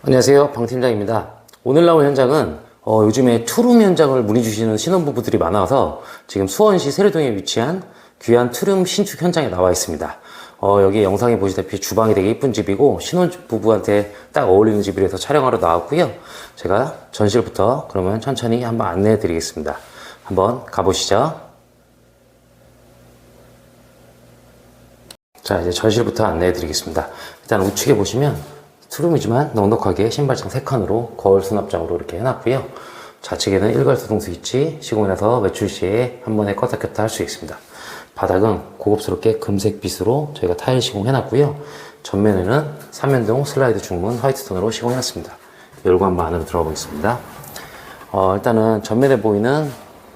안녕하세요. 방 팀장입니다. 오늘 나올 현장은 어, 요즘에 투룸 현장을 문의 주시는 신혼부부들이 많아서 지금 수원시 세례동에 위치한 귀한 투룸 신축 현장에 나와 있습니다. 어, 여기 영상에 보시다시피 주방이 되게 이쁜 집이고 신혼부부한테 딱 어울리는 집이라서 촬영하러 나왔고요. 제가 전실부터 그러면 천천히 한번 안내해 드리겠습니다. 한번 가보시죠. 자, 이제 전실부터 안내해 드리겠습니다. 일단 우측에 보시면 투룸이지만 넉넉하게 신발장 3칸으로 거울 수납장으로 이렇게 해놨고요. 좌측에는 일괄 수동 스위치, 시공해서 외출 시에 한 번에 껐다 켰다 할 수 있습니다. 바닥은 고급스럽게 금색 빗으로 저희가 타일 시공해놨고요. 전면에는 삼면동 슬라이드 중문 화이트 톤으로 시공해놨습니다. 한번 안으로 들어가 보겠습니다. 어, 일단은 전면에 보이는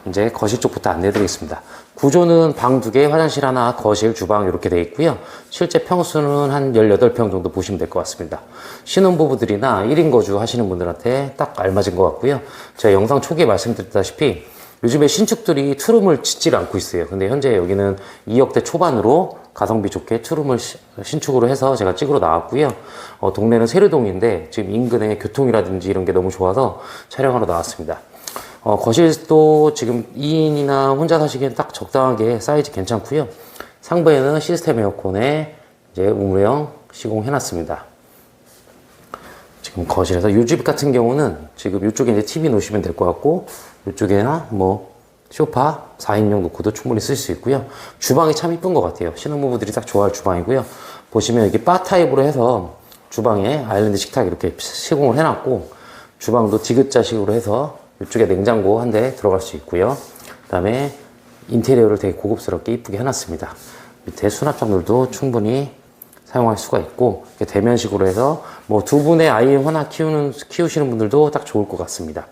이제 거실 쪽부터 안내해드리겠습니다. 구조는 방 두 개, 화장실 하나, 거실, 주방 이렇게 돼 있고요. 실제 평수는 한 18평 정도 보시면 될 것 같습니다. 신혼부부들이나 1인 거주 하시는 분들한테 딱 알맞은 것 같고요. 제가 영상 초기에 말씀드렸다시피 요즘에 신축들이 투룸을 짓질 않고 있어요. 근데 현재 여기는 2억대 초반으로 가성비 좋게 투룸을 시- 신축으로 해서 제가 찍으러 나왔고요. 어, 동네는 세류동인데 지금 인근에 교통이라든지 이런 게 너무 좋아서 촬영하러 나왔습니다. 어, 거실도 지금 2인이나 혼자 사시기엔 딱 적당하게 사이즈 괜찮고요. 상부에는 시스템 에어컨에 이제 우물형 시공해놨습니다. 지금 거실에서 이집 같은 경우는 지금 이쪽에 이제 TV 놓으시면 될 것 같고 이쪽에나 뭐 소파 4인용 놓고도 충분히 쓸 수 있고요. 주방이 참 이쁜 것 같아요. 신혼부부들이 딱 좋아할 주방이고요. 보시면 여기 바 타입으로 해서 주방에 아일랜드 식탁 이렇게 시공을 해놨고 주방도 디귿자식으로 해서 이쪽에 냉장고 한 대 들어갈 수 있고요. 그 다음에 인테리어를 되게 고급스럽게 이쁘게 해놨습니다. 밑에 수납장들도 충분히 사용할 수가 있고 대면식으로 해서 뭐 두 분의 아이 하나 키우는 키우시는 분들도 딱 좋을 것 같습니다.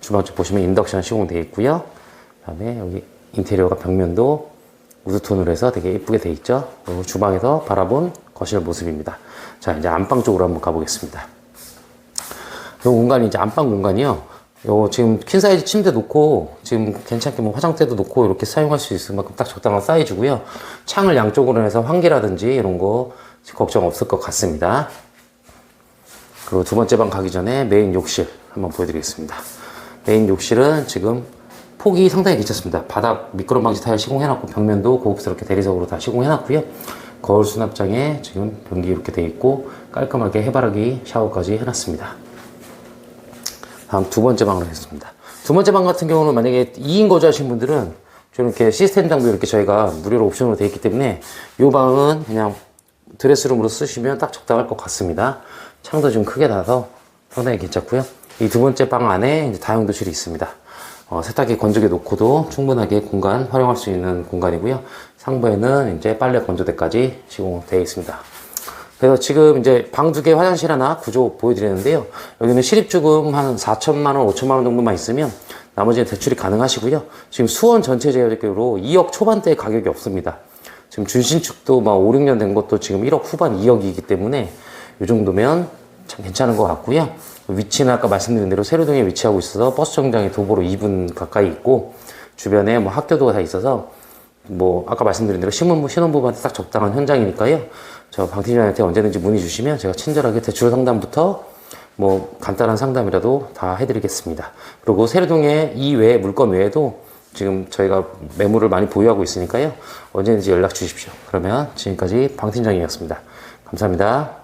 주방 쪽 보시면 인덕션 시공되어 있고요. 그다음에 여기 인테리어가 벽면도 우드톤으로 해서 되게 예쁘게 되어 있죠. 주방에서 바라본 거실 모습입니다. 자 이제 안방 쪽으로 한번 가보겠습니다. 이 공간이 이제 안방 공간이요. 요 지금 퀸 사이즈 침대 놓고 지금 괜찮게 뭐 화장대도 놓고 이렇게 사용할 수 있을 만큼 딱 적당한 사이즈고요. 창을 양쪽으로 해서 환기라든지 이런 거 걱정 없을 것 같습니다. 그리고 두 번째 방 가기 전에 메인 욕실 한번 보여드리겠습니다. 메인 욕실은 지금 폭이 상당히 괜찮습니다. 바닥 미끄럼 방지 타일 시공해놨고 벽면도 고급스럽게 대리석으로 다 시공해놨고요. 거울 수납장에 지금 변기 이렇게 돼 있고 깔끔하게 해바라기 샤워까지 해놨습니다. 다음 두 번째 방으로 했습니다. 두 번째 방 같은 경우는 만약에 2인 거주 하신 분들은 좀 이렇게 시스템장도 이렇게 저희가 무료로 옵션으로 되어 있기 때문에 이 방은 그냥 드레스룸으로 쓰시면 딱 적당할 것 같습니다. 창도 좀 크게 나서 상당히 괜찮고요. 이 두 번째 방 안에 다용도실이 있습니다. 어, 세탁기 건조기 놓고도 충분하게 공간 활용할 수 있는 공간이고요. 상부에는 이제 빨래 건조대까지 시공되어 있습니다. 그래서 지금 이제 방 두 개 화장실 하나 구조 보여드리는데요. 여기는 실입주금 한 4천만 원, 5천만 원 정도만 있으면 나머지는 대출이 가능하시고요. 지금 수원 전체 제외적으로 2억 초반대 가격이 없습니다. 지금 준신축도 막 5, 6년 된 것도 지금 1억 후반 2억이기 때문에 이 정도면 참 괜찮은 것 같고요. 위치는 아까 말씀드린 대로 세로동에 위치하고 있어서 버스 정장이 도보로 2분 가까이 있고 주변에 뭐 학교도 다 있어서 뭐 아까 말씀드린 대로 신혼부 신혼부부한테 딱 적당한 현장이니까요. 저 방팀장한테 언제든지 문의 주시면 제가 친절하게 대출 상담부터 뭐 간단한 상담이라도 다 해드리겠습니다. 그리고 세례동에 이 외에 물건 외에도 지금 저희가 매물을 많이 보유하고 있으니까요. 언제든지 연락 주십시오. 그러면 지금까지 방팀장이었습니다. 감사합니다.